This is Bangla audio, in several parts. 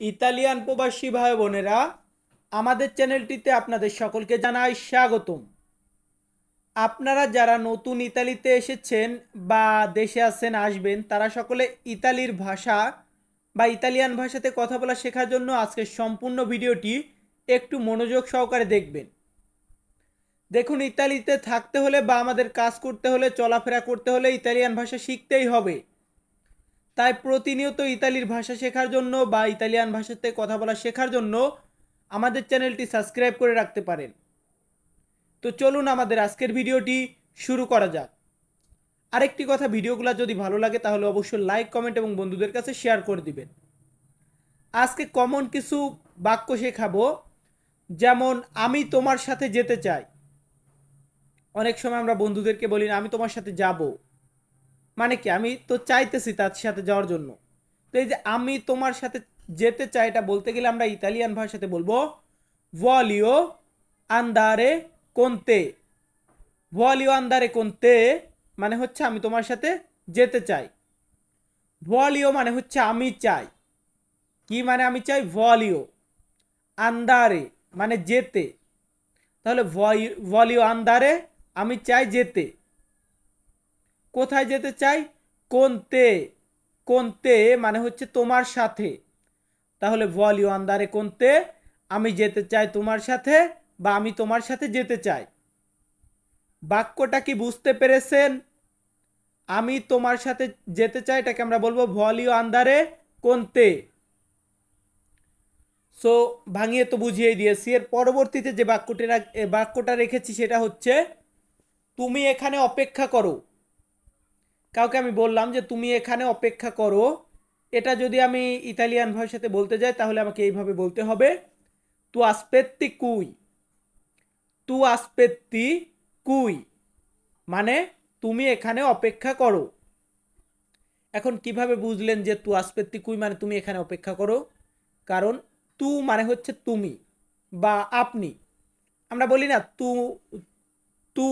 ইতালিয়ান প্রবাসী ভাই বোনেরা, আমাদের চ্যানেলটিতে আপনাদের সকলকে জানাই স্বাগতম। আপনারা যারা নতুন ইতালিতে এসেছেন বা দেশে আসেন আসবেন, তারা সকলে ইতালির ভাষা বা ইতালিয়ান ভাষাতে কথা বলা শেখার জন্য আজকের সম্পূর্ণ ভিডিওটি একটু মনোযোগ সহকারে দেখবেন। দেখুন, ইতালিতে থাকতে হলে বা আমাদের কাজ করতে হলে, চলাফেরা করতে হলে ইতালিয়ান ভাষা শিখতেই হবে। তাই প্রতিনিয়ত ইতালির ভাষা শেখার জন্য বা ইতালিয়ান ভাষাতে কথা বলা শেখার জন্য আমাদের চ্যানেলটি সাবস্ক্রাইব করে রাখতে পারেন। তো চলুন আমাদের আজকের ভিডিওটি শুরু করা যাক। আরেকটি কথা, ভিডিওগুলো যদি ভালো লাগে তাহলে অবশ্যই লাইক, কমেন্ট এবং বন্ধুদের কাছে শেয়ার করে দিবেন। আজকে কমন কিছু বাক্য শেখাবো, যেমন, আমি তোমার সাথে যেতে চাই। অনেক সময় আমরা বন্ধুদেরকে বলি, আমি তোমার সাথে যাব। মানে কি, আমি তো চাইতেছি তার সাথে যাওয়ার জন্য। তো এই যে আমি তোমার সাথে যেতে চাই এটা বলতে গেলে আমরা ইতালিয়ান ভাষাতে বলব ভলিও আন্দারে কোনতে ভলিও আন্দারে কোনতে মানে হচ্ছে আমি তোমার সাথে যেতে চাই। ভলিও মানে হচ্ছে আমি চাই। কি মানে আমি চাই? ভলিও আন্দারে মানে যেতে। তাহলে ভলিও আন্দারে আমি চাই যেতে। কোথায় যেতে চাই? কোনতে? কোনতে মানে হচ্ছে তোমার সাথে। তাহলে ভলিও আন্দারে কোনতে? আমি যেতে চাই তোমার সাথে বা আমি তোমার সাথে যেতে চাই। বাক্যটা কি বুঝতে পেরেছেন? আমি তোমার সাথে যেতে চাই এটাকে আমরা বলব ভলিও আন্দারে কোনতে? সো, ভাঙিয়ে তো বুঝিয়ে দিয়েছি। এর পরবর্তীতে যে বাক্যটি বাক্যটা রেখেছি সেটা হচ্ছে, তুমি এখানে অপেক্ষা করো। কাউকে আমি বললাম যে তুমি এখানে অপেক্ষা করো, এটা যদি আমি ইতালিয়ান ভাষাতে বলতে যাই, তাহলে আমাকে এইভাবে বলতে হবে, তু আসপেত্তি কুই, তু আসপেত্তি কুই মানে তুমি এখানে অপেক্ষা করো। এখন কীভাবে বুঝলেন যে তু আসপেত্তি কুই মানে তুমি এখানে অপেক্ষা করো? কারণ তু মানে হচ্ছে তুমি বা আপনি। আমরা বলি না তু তু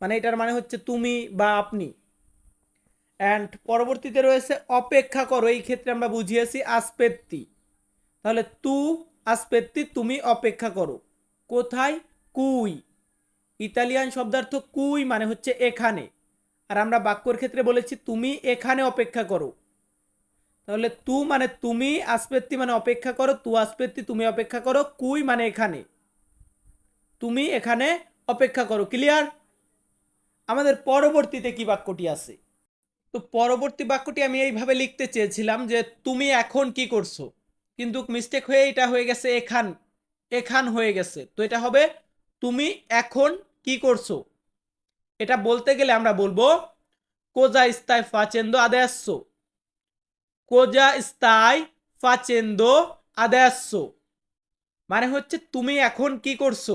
মানে এটার মানে হচ্ছে তুমি বা আপনি। অ্যান্ড পরবর্তীতে রয়েছে, অপেক্ষা করো। এই ক্ষেত্রে আমরা বুঝিয়েছি আসপেত্তি। তাহলে তু, আসপেত্তি, তুমি অপেক্ষা করো। কোথায়? কুই। ইতালিয়ান শব্দার্থ কুই মানে হচ্ছে এখানে। আর আমরা বাক্যর ক্ষেত্রে বলেছি, তুমি এখানে অপেক্ষা করো। তাহলে তু মানে তুমি, আসপেত্তি মানে অপেক্ষা করো, তু আসপেত্তি, তুমি অপেক্ষা করো, কুই মানে এখানে। তুমি এখানে অপেক্ষা করো। ক্লিয়ার আমাদের পরবর্তীতে কি বাক্যটি আছে? তো পরবর্তী বাক্যটি আমি এইভাবে লিখতে চেয়েছিলাম যে, তুমি এখন কি করছ? কিন্তু মিস্টেক হয়ে এটা হয়ে গেছে এখান এখান হয়ে গেছে। তো এটা হবে, তুমি এখন কি করছ? এটা বলতে গেলে আমরা বলব, কোজা ইস্তায় ফাচেন্দো আদেয়াসো কোজা ইস্তায় ফাচেন্দো আদেয়াসো মানে হচ্ছে, তুমি এখন কি করছ?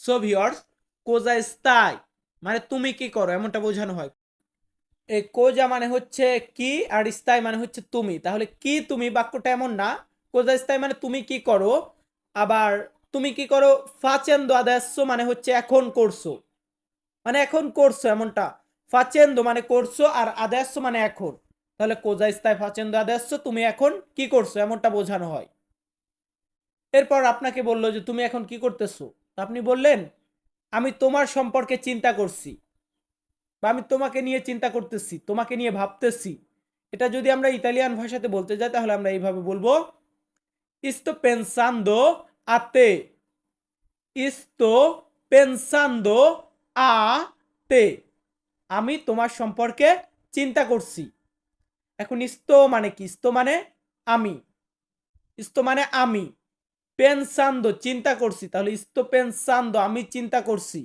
সো ভিওর্স কোজা ইস্তায় মানে তুমি কি করো? এমনটা বোঝানো হয়। কোজা মানে হচ্ছে কি আর ইস্তায় মানে হচ্ছে তুমি। তাহলে কি তুমি? বাক্যটা এমন না। কোজা ইস্তাই মানে তুমি কি করো? আবার তুমি কি করো? ফাচেন্দো আদাস্য মানে হচ্ছে এখন করছ। মানে এখন করছ এমনটা। ফাচেন্দো মানে করছ আর আদাস্য মানে এখন। তাহলে কোজা ইস্তাই ফাচেন্দো আদাস্য, তুমি এখন কি করছ? এমনটা বোঝানো হয়। এরপর আপনাকে বলল যে, তুমি এখন কি করতেছো? আপনি বললেন, আমি তোমার সম্পর্কে চিন্তা করছি। বা আমি তোমাকে নিয়ে চিন্তা করতেছি, তোমাকে নিয়ে ভাবতেছি, এটা যদি আমরা ইতালিয়ান ভাষাতে বলতে যাই, তাহলে আমরা এইভাবে বলব, ইস্তো পেনসান্দো আতে, ইস্তো পেনসান্দো আ তে আমি তোমার সম্পর্কে চিন্তা করছি। এখন ইস্তো মানে কি? ইস্তো মানে আমি। ইস্তো মানে আমি। পেনসান্দো, চিন্তা করছি। তাহলে ইস্তো পেনসান্দো, আমি চিন্তা করছি।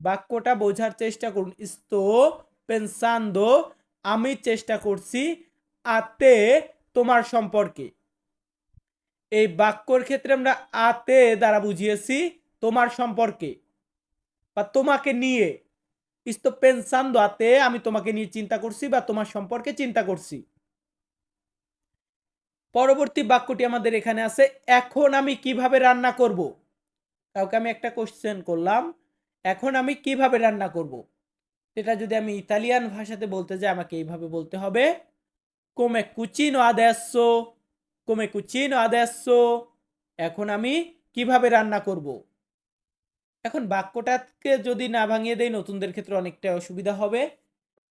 বাক্যটা বোঝার চেষ্টা করুন। ইস্তো পেনসান্দো, আমি চেষ্টা করছি আতে তোমার সম্পর্কে। এই বাক্যর ক্ষেত্রে আমরা আতে দ্বারা বুঝিয়েছি তোমার সম্পর্কে বা তোমাকে নিয়ে। ইস্তো পেনসান্দো, আতে আমি তোমাকে নিয়ে চিন্তা করছি বা তোমার সম্পর্কে চিন্তা করছি। পরবর্তী বাক্যটি আমাদের এখানে আছে, এখন আমি কীভাবে রান্না করব? কাউকে আমি একটা কোশ্চেন করলাম এখন আমি কীভাবে রান্না করব? এটা যদি আমি ইতালিয়ান ভাষাতে বলতে যাই, আমাকে এইভাবে বলতে হবে। Come cucino adesso? Come cucino adesso? এখন আমি কীভাবে রান্না করব? এখন বাক্যটাকে যদি না ভাঙিয়ে দেই, নতুনদের ক্ষেত্রে অনেকটা অসুবিধা হবে।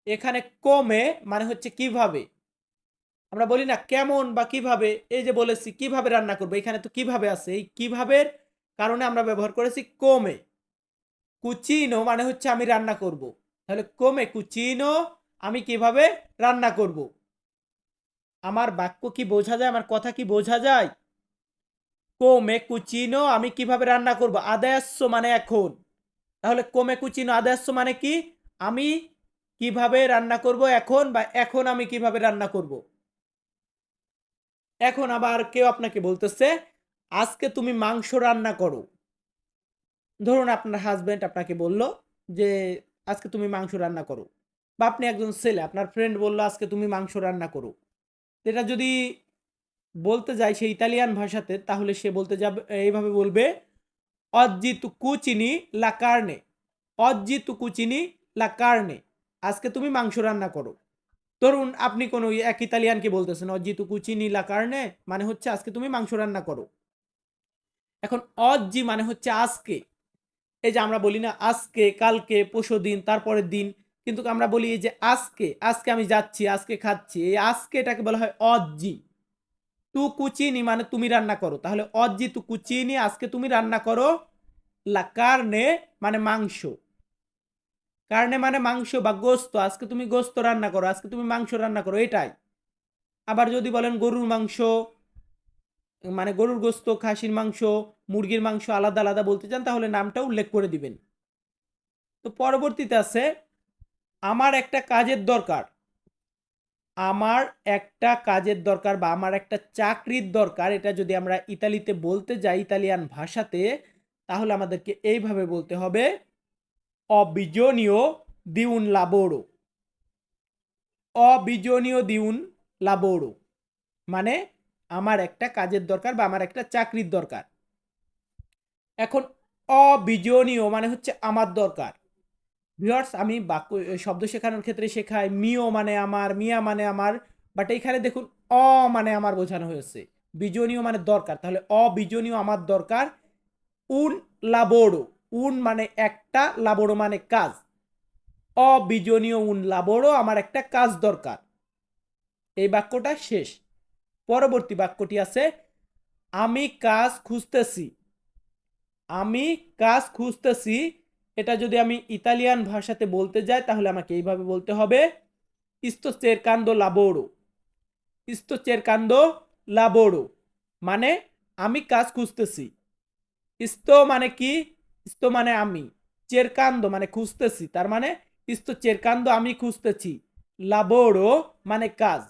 এখানে কমে মানে হচ্ছে কীভাবে? আমরা বলি না কেমন বা কীভাবে, এই যে বলেছি কীভাবে রান্না করব, এখানে তো কীভাবে আছে, এই কিভাবের কারণে আমরা ব্যবহার করেছি কমে কুচিনো মানে হচ্ছে আমি রান্না করব। তাহলে কমে কুচিনো আমি কীভাবে রান্না করব? আমার বাক্য কি বোঝা যায়? আমার কথা কি বোঝা যায়? কোমে কুচিনো আমি কীভাবে রান্না করব? আদায়াস্য মানে এখন। তাহলে কোমে কুচিনো, আদায়াস্য মানে কি? আমি কীভাবে রান্না করব এখন বা এখন আমি কীভাবে রান্না করব? এখন আবার কেউ আপনাকে বলতেছে, আজকে তুমি মাংস রান্না করো। ধরুন আপনার হাজবেন্ড আপনাকে বলল যে, আজকে তুমি মাংস রান্না করো। বা আপনি একজন ছেলে, আপনার ফ্রেন্ড বলল, আজকে তুমি মাংস রান্না করো। এটা যদি বলতে যায় সে ইতালিয়ান ভাষাতে, তাহলে সে বলতে যাবে, এইভাবে বলবে, অজ্জি তু কুচিনি লা কার্নে। অজ্জি তু কুচিনি লা কার্নে। আজকে তুমি মাংস রান্না করো। ধরুন আপনি কোনো এক ইতালিয়ানকে বলতেছেন, অজ্জি তু কুচিনি লা কার্নে? মানে হচ্ছে আজকে তুমি মাংস রান্না করো। এখন অজ্জি মানে হচ্ছে আজকে। এই যে আমরা বলি না আজকে, কালকে, পরশু দিন, তারপরের দিন, কিন্তু আমরা বলি এই যে আজকে আজকে আমি যাচ্ছি, আজকে খাচ্ছি, এই আজকে এটাকে বলা হয় অজ্জি। তু কুচিনি মানে তুমি রান্না করো। তাহলে অজ্জি তু কুচিনি, আজকে তুমি রান্না করো লা কার্নে মানে মাংস। কার্নে মানে মাংস বা গোস্ত, আজকে তুমি গোস্ত রান্না করো, আজকে তুমি মাংস রান্না করো, এটাই। আবার যদি বলেন গরুর মাংস মানে গরুর গোস্ত, খাসির মাংস, মুরগির মাংস আলাদা আলাদা বলতে চান, তাহলে নামটা উল্লেখ করে দিবেন। তো পরবর্তীতে আছে, আমার একটা কাজের দরকার। আমার একটা কাজের দরকার বা আমার একটা চাকরির দরকার, এটা যদি আমরা ইতালিতে বলতে যাই, ইতালিয়ান ভাষাতে, তাহলে আমাদেরকে এইভাবে বলতে হবে, অবিজনীয় দিউন লাবোড়ো অবিজনীয় দিউন লাবোড়ো মানে আমার একটা কাজের দরকার বা আমার একটা চাকরির দরকার। এখন অবিজনীয় মানে হচ্ছে আমার দরকার। ভিওর্স আমি বাক্য, শব্দ শেখানোর ক্ষেত্রে শেখাই, মিও মানে আমার, মিয়া মানে আমার বাট এইখানে দেখুন অ মানে আমার বোঝানো হয়েছে। বিজনীয় মানে দরকার, তাহলে অবিজনীয় আমার দরকার, উন লাবোড়ো, উন মানে একটা, লাবোড়ো মানে কাজ। অবিজনীয় উন লাবোড়ো, আমার একটা কাজ দরকার। এই বাক্যটা শেষ। পরবর্তী বাক্যটি আছে, আমি কাজ খুঁজতেছি। আমি কাজ খুঁজতেছি। এটা যদি আমি ইতালিয়ান ভাষাতে বলতে যাই, তাহলে আমাকে এইভাবে বলতে হবে, ইস্তো চেরকান্দো লাবোড়ো ইস্তো চেরকান্দো লাবোড়ো মানে আমি কাজ খুঁজতেছি। ইস্তো মানে কি? ইস্তো মানে আমি। চেরকান্দো মানে খুঁজতেছি। তার মানে ইস্তো চেরকান্দো আমি খুঁজতেছি। লাবোড়ো মানে কাজ।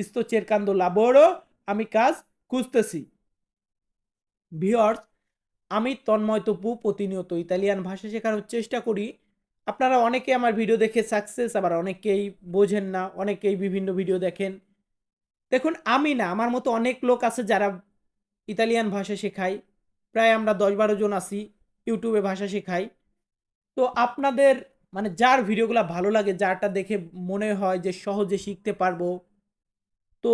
ইস্তো চেরকান্দো লাবোড়ো, আমি কাজ খুঁজতেছি। ভিওর্স, আমি তন্ময় তপু, প্রতিনিয়ত ইতালিয়ান ভাষা শেখার চেষ্টা করি। আপনারা অনেকে আমার ভিডিও দেখে সাকসেস আবার অনেকেই বোঝেন না, অনেকেই বিভিন্ন ভিডিও দেখেন। দেখুন, আমি না, আমার মতো অনেক লোক আছে যারা ইতালিয়ান ভাষা শেখায়। প্রায় আমরা দশ বারো জন আছি ইউটিউবে ভাষা শেখাই। তো আপনাদের মানে যার ভিডিওগুলো ভালো লাগে, যারটা দেখে মনে হয় যে সহজে শিখতে পারব তো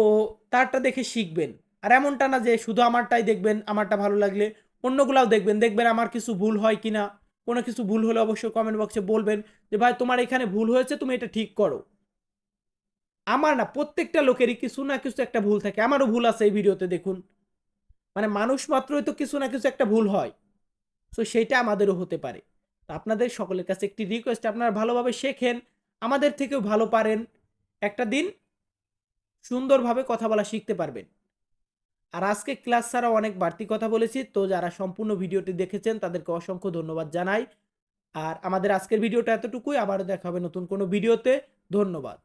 তারটা দেখে শিখবেন। আর এমনটা না যে শুধু আমারটাই দেখবেন, আমারটা ভালো লাগলে অন্যগুলাও দেখবেন। দেখবেন আমার কিছু ভুল হয় কি না কোনো কিছু ভুল হলে অবশ্যই কমেন্ট বক্সে বলবেন যে, ভাই, তোমার এখানে ভুল হয়েছে, তুমি এটা ঠিক করো। আমার না, প্রত্যেকটা লোকেরই কিছু না কিছু একটা ভুল থাকে। আমারও ভুল আছে এই ভিডিওতে, দেখুন। মানে মানুষ মাত্রই তো কিছু না কিছু একটা ভুল হয়। তো সেইটা আমাদেরও হতে পারে। তো আপনাদের সকলের কাছে একটি রিকোয়েস্ট আপনারা ভালোভাবে শেখেন, আমাদের থেকেও ভালো পারেন। একটা দিন সুন্দরভাবে কথা বলা শিখতে পারবেন। আর আজকে ক্লাস ছাড়াও অনেক বাড়তি কথা বলেছি, তো যারা সম্পূর্ণ ভিডিওটি দেখেছেন, তাদেরকে অসংখ্য ধন্যবাদ জানাই। আর আমাদের আজকের ভিডিওটা এতটুকুই, আবারও দেখা হবে নতুন কোনো ভিডিওতে। ধন্যবাদ।